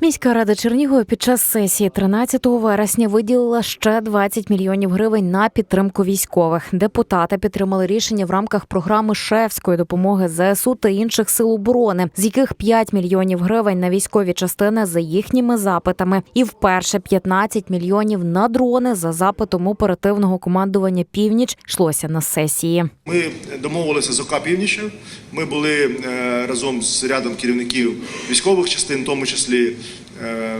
Міська рада Чернігова під час сесії 13 вересня виділила ще 20 мільйонів гривень на підтримку військових. Депутати підтримали рішення в рамках програми шефської допомоги ЗСУ та інших сил оборони, з яких 5 мільйонів гривень на військові частини за їхніми запитами, і вперше 15 мільйонів на дрони за запитом оперативного командування Північ йшлося на сесії. Ми домовилися з ОК «Північ». Ми були е, разом з рядом керівників військових частин, в тому числі е,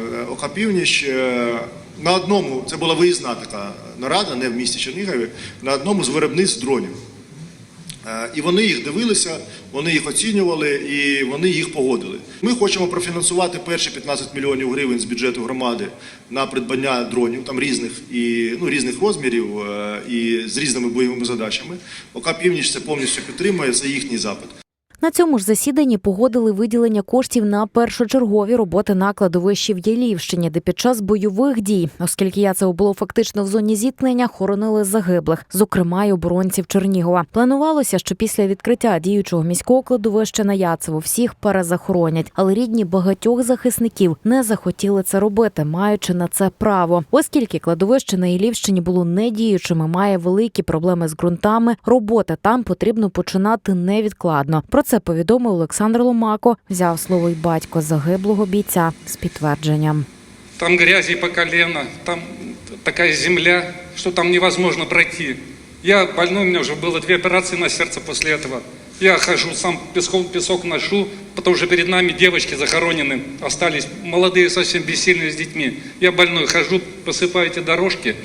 «Північ». Е, На одному, це була виїзна така нарада, не в місті Чернігові, на одному з виробництв дронів. Е, І вони їх дивилися, вони їх оцінювали і вони їх погодили. Ми хочемо профінансувати перші 15 мільйонів гривень з бюджету громади на придбання дронів, там різних і ну різних розмірів і з різними бойовими задачами. ОК «Північ» це повністю підтримує, це їхній запит. На цьому ж засіданні погодили виділення коштів на першочергові роботи на кладовищі в Ялівщині, де під час бойових дій, оскільки Яцево було фактично в зоні зіткнення, хоронили загиблих, зокрема й оборонців Чернігова. Планувалося, що після відкриття діючого міського кладовища на Яцево всіх перезахоронять, але рідні багатьох захисників не захотіли це робити, маючи на це право. Оскільки кладовище на Ілівщині було недіючими, має великі проблеми з ґрунтами. Роботи там потрібно починати невідкладно. Про це повідомив Олександр Ломако. Взяв слово й батько загиблого бійця з підтвердженням. Там грязи по колено, там такая земля, что там невозможно пройти. Я больной, у меня уже было две операции на сердце после этого. Я хожу, сам песок, песок ношу, потому что перед нами девочки захоронены, остались молодые, совсем бессильные с детьми. Я больной, хожу, посыпаю эти дорожки,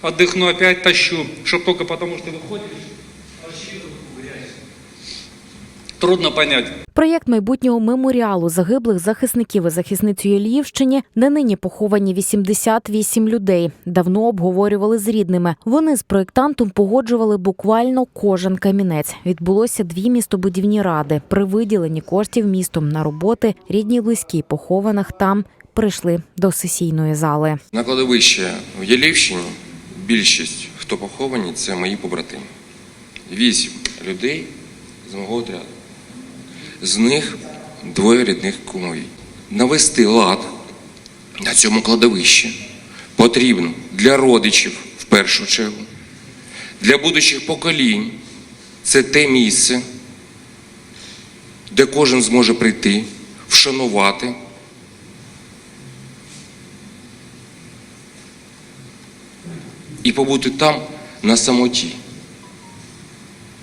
отдыхну, опять тащу, чтобы только потому что выходишь, вообще в грязь. Трудно понять. Проєкт майбутнього меморіалу загиблих захисників і захисниць у Львівщині, де нині поховані 88 людей, давно обговорювали з рідними. Вони з проєктантом погоджували буквально кожен камінець. Відбулося дві містобудівні ради. При виділенні коштів містом на роботи рідні близькі похованих там прийшли до сесійної зали. На кладовище в Ялівщині більшість, хто поховані, це мої побратими. Вісім людей з мого отряду. З них двоє рідних кумові. Навести лад на цьому кладовищі потрібно для родичів в першу чергу, для будучих поколінь. Це те місце, де кожен зможе прийти, вшанувати і побути там на самоті,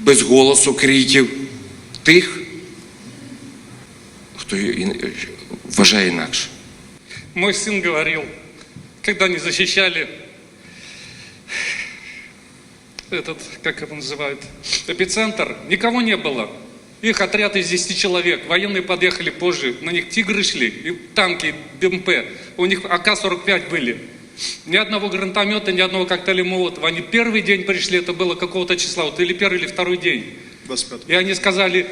без голосу криків тих, хто і- вважає інакше. Мой сын говорил, когда они защищали этот, как его называют, эпицентр, никого не было. Их отряд из 10 человек. Военные подъехали позже, на них тигры шли, и танки, БМП. У них АК-45 были. Ни одного гранатомета, ни одного коктейля Молотова. Они первый день пришли, это было какого-то числа, вот или первый, или второй день. 25 И они сказали,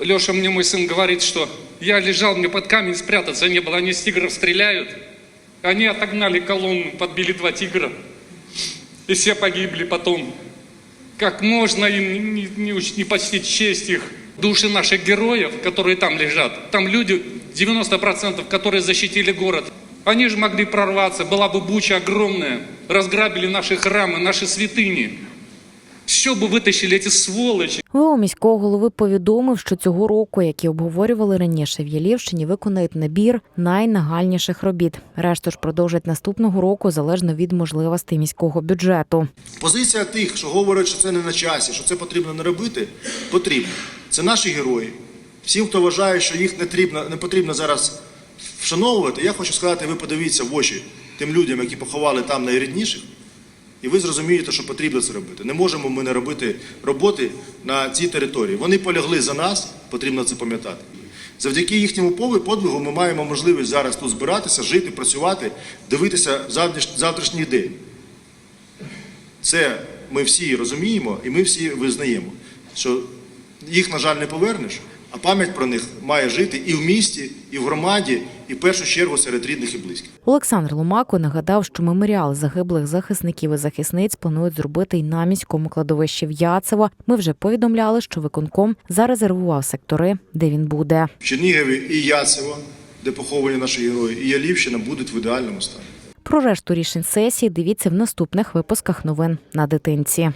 Леша, мне мой сын говорит, что я лежал, мне под камень спрятаться не было, они с тигров стреляют. Они отогнали колонну, подбили два тигра. И все погибли потом. Как можно им не, не, не почтить честь их? Души наших героев, которые там лежат. Там люди, 90%, которые защитили город. Они же могли прорваться, была бы буча огромная. Разграбили наши храмы, наши святыни. Все бы вытащили эти сволочи. ВО міського голови повідомив, що цього року, які обговорювали раніше в Ялівщині, виконають набір найнагальніших робіт. Решту ж продовжать наступного року залежно від можливостей міського бюджету. Позиція тих, що говорять, що це не на часі, що це потрібно не робити, потрібно. Це наші герої. Всім, хто вважає, що їх не потрібно, не потрібно зараз вшановувати, я хочу сказати, ви подивіться в очі тим людям, які поховали там найрідніших, і ви зрозумієте, що потрібно це робити. Не можемо ми не робити роботи на цій території. Вони полягли за нас, потрібно це пам'ятати. Завдяки їхньому подвигу ми маємо можливість зараз тут збиратися, жити, працювати, дивитися завтрашній день. Це ми всі розуміємо і ми всі визнаємо, що їх, на жаль, не повернеш, а пам'ять про них має жити і в місті, і в громаді, і в першу чергу серед рідних і близьких. Олександр Ломако нагадав, що меморіал загиблих захисників і захисниць планують зробити й на міському кладовищі в Яцево. Ми вже повідомляли, що виконком зарезервував сектори, де він буде. В Чернігові і Яцево, де поховані наші герої, і Ялівщина будуть в ідеальному стані. Про решту рішень сесії дивіться в наступних випусках новин на дитинці.